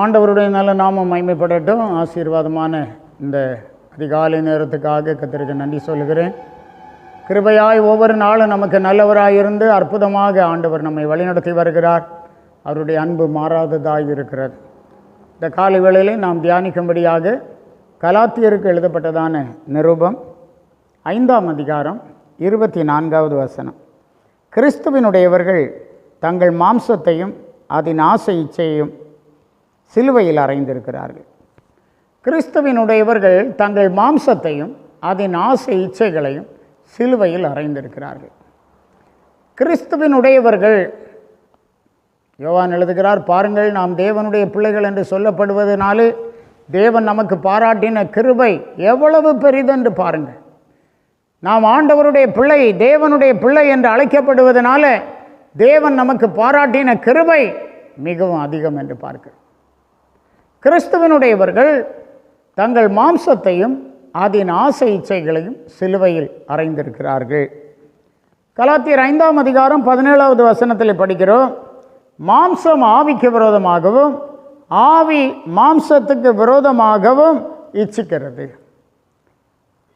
ஆண்டவருடைய நல்ல நாமம் மைமைப்படட்டும் ஆசீர்வாதமான இந்த அதிகாலை நேரத்துக்காக கத்திரிக்க நன்றி சொல்லுகிறேன். கிருபையாய் ஒவ்வொரு நாளும் நமக்கு நல்லவராயிருந்து அற்புதமாக ஆண்டவர் நம்மை வழிநடத்தி வருகிறார். அவருடைய அன்பு மாறாததாக இருக்கிறது. இந்த காலை வேளையிலே நாம் தியானிக்கும்படியாக கலாத்தியருக்கு எழுதப்பட்டதான நிருபம் ஐந்தாம் அதிகாரம் இருபத்தி நான்காவது வசனம். கிறிஸ்துவினுடையவர்கள் தங்கள் மாம்சத்தையும் அதன் ஆசை இச்சையையும் சிலுவையில் அறைந்திருக்கிறார்கள். கிறிஸ்துவினுடையவர்கள் தங்கள் மாம்சத்தையும் அதன் ஆசை இச்சைகளையும் சிலுவையில் அறைந்திருக்கிறார்கள். கிறிஸ்துவினுடையவர்கள் யோவான் எழுதுகிறார் பாருங்கள் நாம் தேவனுடைய பிள்ளைகள் என்று சொல்லப்படுவதனாலே தேவன் நமக்கு பாராட்டின கிருபை எவ்வளவு பெரிதென்று பாருங்கள். நாம் ஆண்டவருடைய பிள்ளை தேவனுடைய பிள்ளை என்று அழைக்கப்படுவதனால தேவன் நமக்கு பாராட்டின கிருபை மிகவும் அதிகம் என்று பார்க்கிறோம். கிறிஸ்துவனுடையவர்கள் தங்கள் மாம்சத்தையும் அதன் ஆசை இச்சைகளையும் சிலுவையில் அறைந்திருக்கிறார்கள். கலாத்தியர் ஐந்தாம் அதிகாரம் பதினேழாவது வசனத்தில் படிக்கிறோம். மாம்சம் ஆவிக்கு விரோதமாகவும் ஆவி மாம்சத்துக்கு விரோதமாகவும் இச்சிக்கிறது.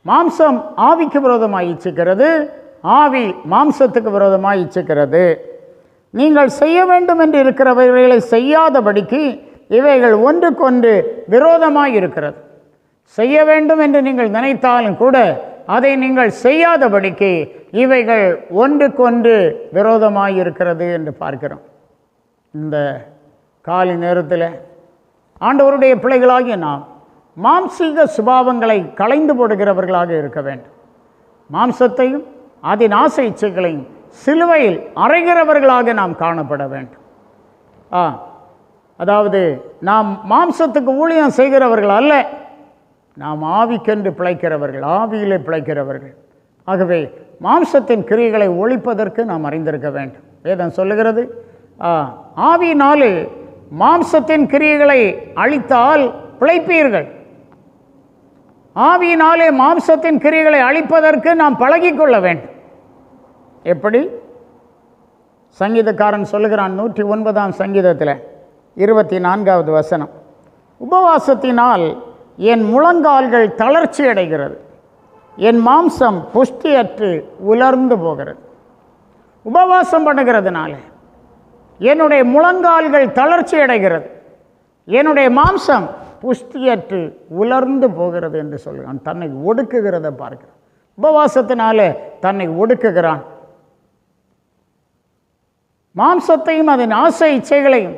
மாம்சம் ஆவிக்கு விரோதமாக இச்சிக்கிறது ஆவி மாம்சத்துக்கு விரோதமாக இச்சிக்கிறது. நீங்கள் செய்ய வேண்டும் என்று இருக்கிறவர்களை செய்யாதபடிக்கு இவைகள் ஒன்றுக்கொன்று விரோதமாக இருக்கிறது செய்ய வேண்டும் என்று நீங்கள் நினைத்தாலும் கூட அதை நீங்கள் செய்யாதபடிக்கு இவைகள் ஒன்றுக்கொன்று விரோதமாக இருக்கிறது என்று பார்க்கிறோம். இந்த காலை நேரத்தில் ஆண்டவருடைய பிள்ளைகளாகிய நாம் மாம்சீக சுபாவங்களை களைந்து போடுகிறவர்களாக இருக்க வேண்டும். மாம்சத்தையும் அதன் ஆசை இச்சைகளையும் சிலுவையில் அறைகிறவர்களாக நாம் காணப்பட வேண்டும். ஆ அதாவது நாம் மாம்சத்துக்கு ஊழியம் செய்கிறவர்கள் அல்ல. நாம் ஆவிக்கென்று பிழைக்கிறவர்கள் ஆவியிலே பிழைக்கிறவர்கள். ஆகவே மாம்சத்தின் கிரியைகளை ஒழிப்பதற்கு நாம் அறிந்திருக்க வேண்டும். வேதம் சொல்லுகிறது ஆ, ஆவியினாலே மாம்சத்தின் கிரியைகளை அழித்தால் பிழைப்பீர்கள். ஆவியினாலே மாம்சத்தின் கிரியைகளை அழிப்பதற்கு நாம் பழகிக்கொள்ள வேண்டும். எப்படி? சங்கீதக்காரன் சொல்லுகிறான் நூற்றி ஒன்பதாம் சங்கீதத்தில். இருபத்தி நான்காவது வசனம். உபவாசத்தினால் என் முழங்கால்கள் தளர்ச்சி அடைகிறது. என் மாம்சம் புஷ்டியற்று உலர்ந்து போகிறது. உபவாசம் பண்ணுகிறதுனால என்னுடைய முழங்கால்கள் தளர்ச்சி அடைகிறது. என்னுடைய மாம்சம் புஷ்டியற்று உலர்ந்து போகிறது என்று சொல்கிறான் தன்னை ஒடுக்குகிறத பார்க்கிறான். உபவாசத்தினால தன்னை ஒடுக்குகிறான். மாம்சத்தையும் அதன் ஆசை இச்சைகளையும்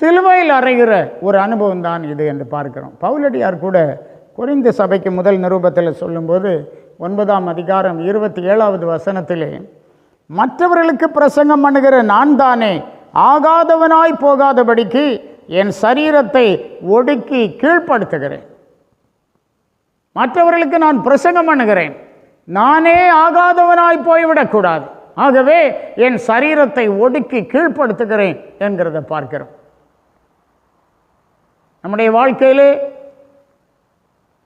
சிலுவையில் அறைகிற ஒரு அனுபவம் தான் இது என்று பார்க்கிறோம். பவுலடியார் கூட குறைந்த சபைக்கு முதல் நிரூபத்தில் சொல்லும்போது ஒன்பதாம் அதிகாரம் இருபத்தி ஏழாவது வசனத்திலே மற்றவர்களுக்கு பிரசங்கம் பண்ணுகிற நான் தானே ஆகாதவனாய் போகாதபடிக்கு என் சரீரத்தை ஒடுக்கி கீழ்ப்படுத்துகிறேன். மற்றவர்களுக்கு நான் பிரசங்கம் பண்ணுகிறேன். நானே ஆகாதவனாய் போய்விடக்கூடாது. ஆகவே என் சரீரத்தை ஒடுக்கி கீழ்ப்படுத்துகிறேன் என்கிறத பார்க்கிறோம். நம்முடைய வாழ்க்கையிலே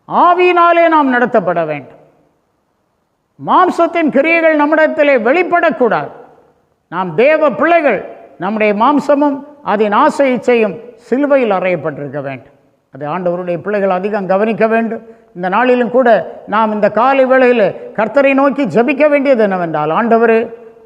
ஆவியினாலே நாம் நடத்தப்பட வேண்டும். மாம்சத்தின் கிரியைகள் நம்மிடத்திலே வெளிப்படக்கூடாது. நாம் தேவ பிள்ளைகள் நம்முடைய மாம்சமும் அதன் ஆசை இச்சையும் சிலுவையில் அறையப்பட்டிருக்க வேண்டும். அது ஆண்டவருடைய பிள்ளைகள் அதிகம் கவனிக்க வேண்டும். இந்த நாளிலும் கூட நாம் இந்த காலை வேளையில் கர்த்தரை நோக்கி ஜெபிக்க வேண்டியது என்னவென்றால் ஆண்டவர்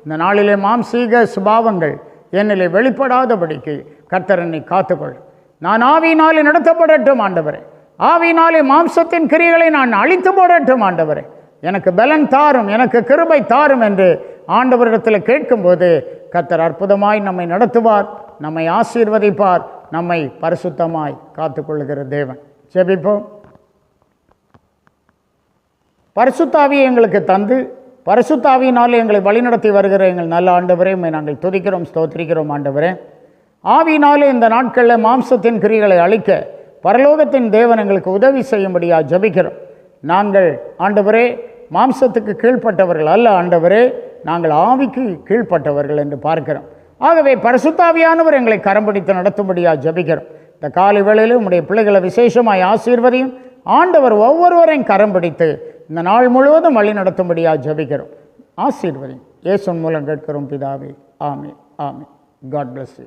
இந்த நாளிலே மாம்சீக சுபாவங்கள் என்னிலே வெளிப்படாதபடிக்கு கர்த்தர் என்னை காத்துக்கொள். நான் ஆவியினாலே நடத்தப்படட்டும் ஆண்டவரே. ஆவியினாலே மாம்சத்தின் கிரிகளை நான் அழித்து போடட்டும் ஆண்டவரே. எனக்கு பலன் தாரும் எனக்கு கிருபை தாரும் என்று ஆண்டவரிடத்தில் கேட்கும்போது கத்தர் அற்புதமாய் நம்மை நடத்துவார் நம்மை ஆசீர்வதிப்பார் நம்மை பரிசுத்தமாய் காத்துக்கொள்ளுகிற தேவன். ஜெபிப்போம். பரிசுத்தாவியை எங்களுக்கு தந்து பரிசுத்தாவியினால் எங்களை வழிநடத்தி வருகிற எங்கள் நல்ல ஆண்டவரே நாங்கள் துதிக்கிறோம் ஸ்தோத்திரிக்கிறோம் ஆண்டவரே. ஆவியினாலே இந்த நாட்களில் மாம்சத்தின் கிரிகளை அழிக்க பரலோகத்தின் தேவன் எங்களுக்கு உதவி செய்யும்படியாக ஜபிக்கிறோம். நாங்கள் ஆண்டவரே மாம்சத்துக்கு கீழ்ப்பட்டவர்கள் அல்ல ஆண்டவரே நாங்கள் ஆவிக்கு கீழ்ப்பட்டவர்கள் என்று பார்க்கிறோம். ஆகவே பரிசுத்தாவியானவர் எங்களை கரம் பிடித்து நடத்தும்படியா ஜெபிக்கிறோம். இந்த காலை வேளையில் உங்களுடைய பிள்ளைகளை விசேஷமாய் ஆசீர்வதியும் ஆண்டவர் ஒவ்வொருவரையும் கரம் பிடித்து இந்த நாள் முழுவதும் வழி நடத்தும்படியா ஜபிக்கிறோம். ஆசீர்வதியும். இயேசுன் மூலம் கேட்கிறோம் பிதாவே. ஆமே ஆமே காட் பிளஸ் யூ